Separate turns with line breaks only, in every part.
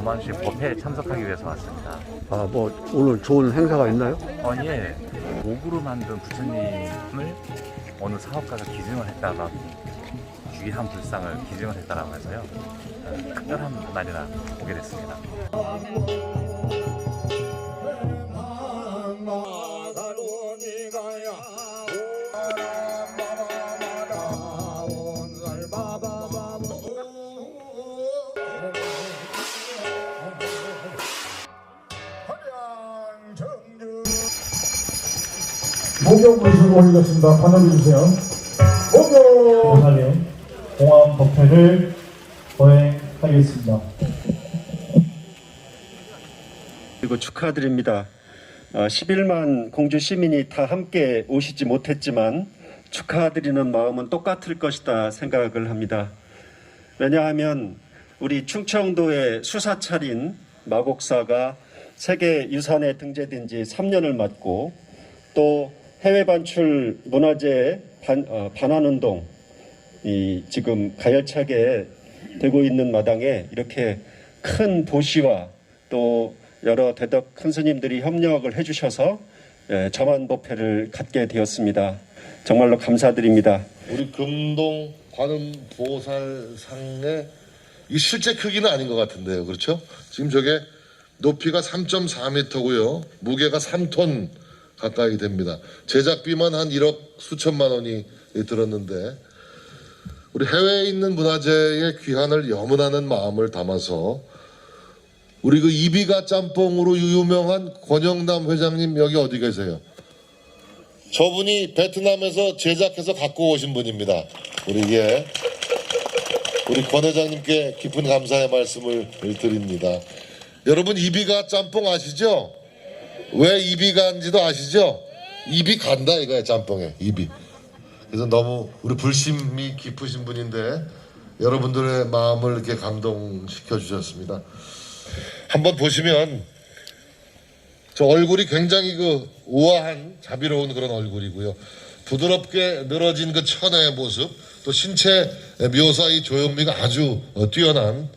저만시 법회에 참석하기 위해서 왔습니다.
아, 뭐 오늘 좋은 행사가 있나요?
어, 예. 옥으로 만든 부처님을 어느 사업가가 기증을 했다가 귀한 불상을 기증을 했다라고 해서요. 어, 특별한 날이라 오게 됐습니다.
목욕 물술 올리겠습니다. 반응해 주세요. 목욕!
보살님 공항 법회를 거행하겠습니다.
그리고 축하드립니다. 어, 11만 공주 시민이 다 함께 오시지 못했지만 축하드리는 마음은 똑같을 것이다 생각을 합니다. 왜냐하면 우리 충청도의 수사찰인 마곡사가 세계 유산에 등재된 지 3년을 맞고 또 해외 반출 문화재 반, 어, 반환 운동 이 지금 가열차게 되고 있는 마당에 이렇게 큰 도시와 또 여러 대덕 큰 스님들이 협력을 해주셔서 예, 저만법회를 갖게 되었습니다. 정말로 감사드립니다.
우리 금동 관음 보살상의 이 실제 크기는 아닌 것 같은데요. 그렇죠? 지금 저게 높이가 3.4m고요. 무게가 3톤 가까이 됩니다. 제작비만 한 1억 수천만 원이 들었는데 우리 해외에 있는 문화재의 귀환을 염원하는 마음을 담아서 우리 그 이비가 짬뽕으로 유명한 권영남 회장님 여기 어디 계세요? 저분이 베트남에서 제작해서 갖고 오신 분입니다. 우리 예. 우리 권 회장님께 깊은 감사의 말씀을 드립니다. 여러분 이비가 짬뽕 아시죠? 왜 이비 간지도 아시죠? 입이 간다 이거야 짬뽕에 입이. 그래서 너무 우리 불심이 깊으신 분인데 여러분들의 마음을 이렇게 감동시켜 주셨습니다. 한번 보시면 저 얼굴이 굉장히 그 우아한 자비로운 그런 얼굴이고요. 부드럽게 늘어진 그 천의 모습, 또 신체 묘사 이 조형미가 아주 어, 뛰어난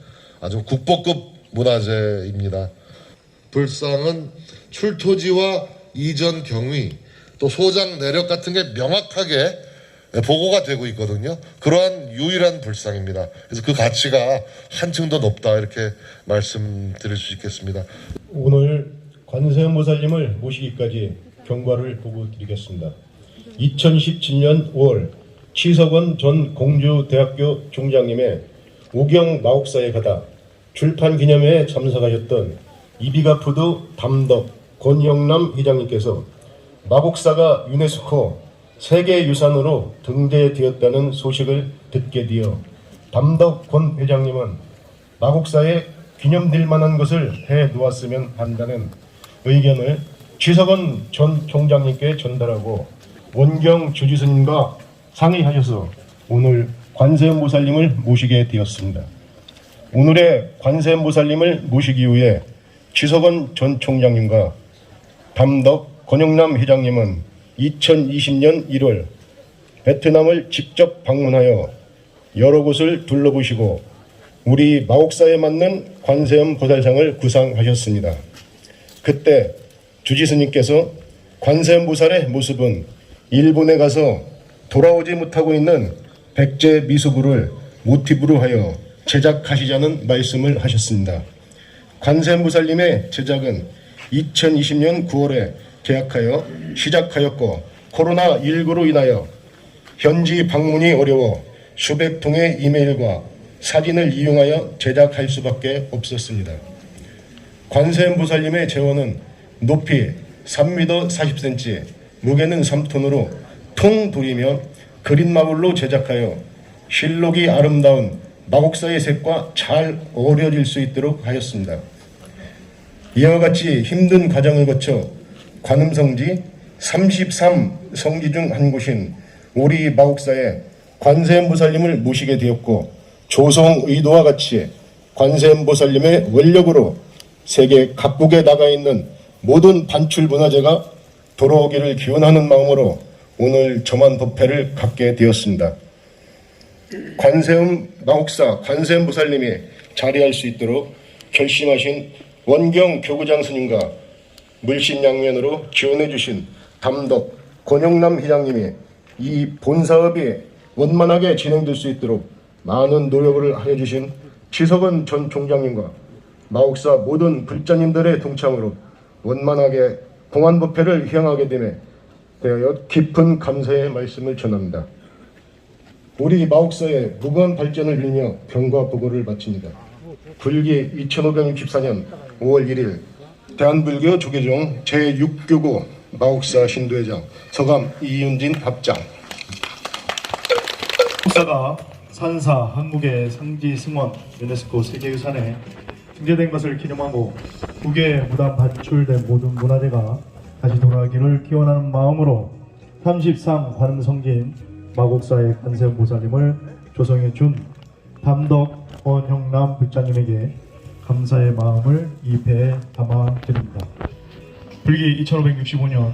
아주 국보급 문화재입니다. 불상은 출토지와 이전 경위, 또 소장 내력 같은 게 명확하게 보고가 되고 있거든요. 그러한 유일한 불상입니다. 그래서 그 가치가 한층 더 높다 이렇게 말씀드릴 수 있겠습니다.
오늘 관세음 보살님을 모시기까지 경과를 보고 드리겠습니다. 2017년 5월 치석원 전 공주대학교 총장님의 오경 마옥사에 가다 출판 기념회에 참석하셨던 이비가푸드 담덕 권영남 회장님께서 마곡사가 유네스코 세계유산으로 등재되었다는 소식을 듣게 되어 담덕 권 회장님은 마곡사에 기념될 만한 것을 해 놓았으면 한다는 의견을 지석원 전 총장님께 전달하고 원경 주지스님과 상의하셔서 오늘 관세음보살님을 모시게 되었습니다. 오늘의 관세음보살님을 모시기 위해 지석원 전 총장님과 담덕 권영남 회장님은 2020년 1월 베트남을 직접 방문하여 여러 곳을 둘러보시고 우리 마옥사에 맞는 관세음 보살상을 구상하셨습니다. 그때 주지스님께서 관세음 보살의 모습은 일본에 가서 돌아오지 못하고 있는 백제 미수부를 모티브로 하여 제작하시자는 말씀을 하셨습니다. 관세음 보살님의 제작은 2020년 9월에 계약하여 시작하였고 코로나19로 인하여 현지 방문이 어려워 수백 통의 이메일과 사진을 이용하여 제작할 수밖에 없었습니다. 관세음보살님의 재원은 높이 3m 40cm, 무게는 3톤으로 통 돌이며 그린마블로 제작하여 실록이 아름다운 마곡사의 색과 잘 어우러질 수 있도록 하였습니다. 이와 같이 힘든 과정을 거쳐 관음성지 33성지 중 한 곳인 우리 마곡사에 관세음보살님을 모시게 되었고 조성 의도와 같이 관세음보살님의 원력으로 세계 각국에 나가 있는 모든 반출 문화재가 돌아오기를 기원하는 마음으로 오늘 저만 법회를 갖게 되었습니다. 관세음 마옥사 관세음 보살님이 자리할 수 있도록 결심하신 원경 교구장 스님과 물신양면으로 지원해 주신 담덕 권영남 회장님이 이 본사업이 원만하게 진행될 수 있도록 많은 노력을 하여 주신 지석원 전 총장님과 마옥사 모든 불자님들의 동참으로 원만하게 공안법회를 희행하게 됨에 대하여 깊은 감사의 말씀을 전합니다. 우리 마옥사의 무궁한 발전을 빌며 병과 보고를 마칩니다. 불기 2564년 5월 1일 대한불교 조계종 제6교구 마옥사 신도회장 서감 이윤진 합장.
국사가 산사 한국의 상지 승원 유네스코 세계유산에 등재된 것을 기념하고 국외에 무단 반출된 모든 문화재가 다시 돌아가기를 기원하는 마음으로 33 관음성진 마곡사의 관세음보살님을 조성해 준 담덕 원형남 불자님에게 감사의 마음을 이 배에 담아 드립니다. 불기 2565년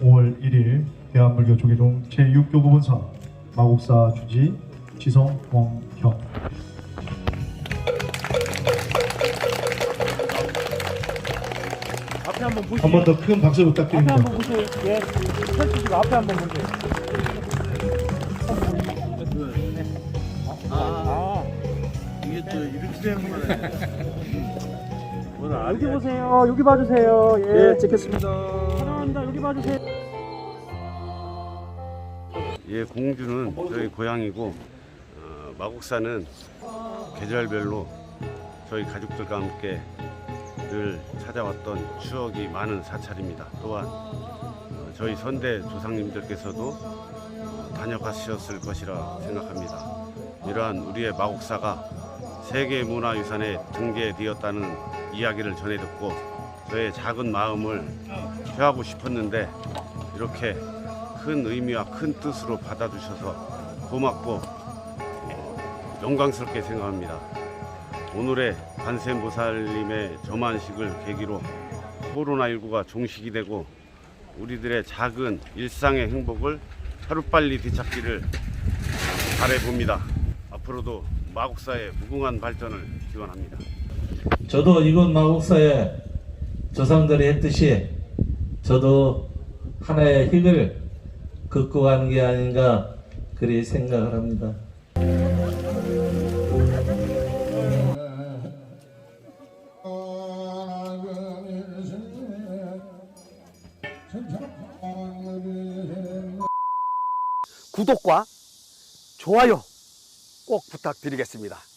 5월 1일 대한불교 조계종 제6교구본사 마곡사 주지 지성원형 한번 더 큰 박수 부탁드립니다.
여기 보세요. 여기 봐주세요. 예, 찍겠습니다. 사랑합니다. 여기 봐주세요.
예, 공주는 저희 고향이고 어, 마곡사는 계절별로 저희 가족들과 함께 늘 찾아왔던 추억이 많은 사찰입니다. 또한 어, 저희 선대 조상님들께서도 어, 다녀가셨을 것이라 생각합니다. 이러한 우리의 마곡사가 세계 문화유산에 등재되었다는 이야기를 전해 듣고 저의 작은 마음을 표하고 싶었는데 이렇게 큰 의미와 큰 뜻으로 받아주셔서 고맙고 어, 영광스럽게 생각합니다. 오늘의 관세음보살님의 저만식을 계기로 코로나19가 종식이 되고 우리들의 작은 일상의 행복을 하루빨리 되찾기를 바래봅니다. 앞으로도 마곡사의 무궁한 발전을 기원합니다.
저도 이곳 마곡사에 조상들이 했듯이 저도 하나의 흙을 긋고 가는 게 아닌가 그리 생각을 합니다.
구독과 좋아요 꼭 부탁드리겠습니다.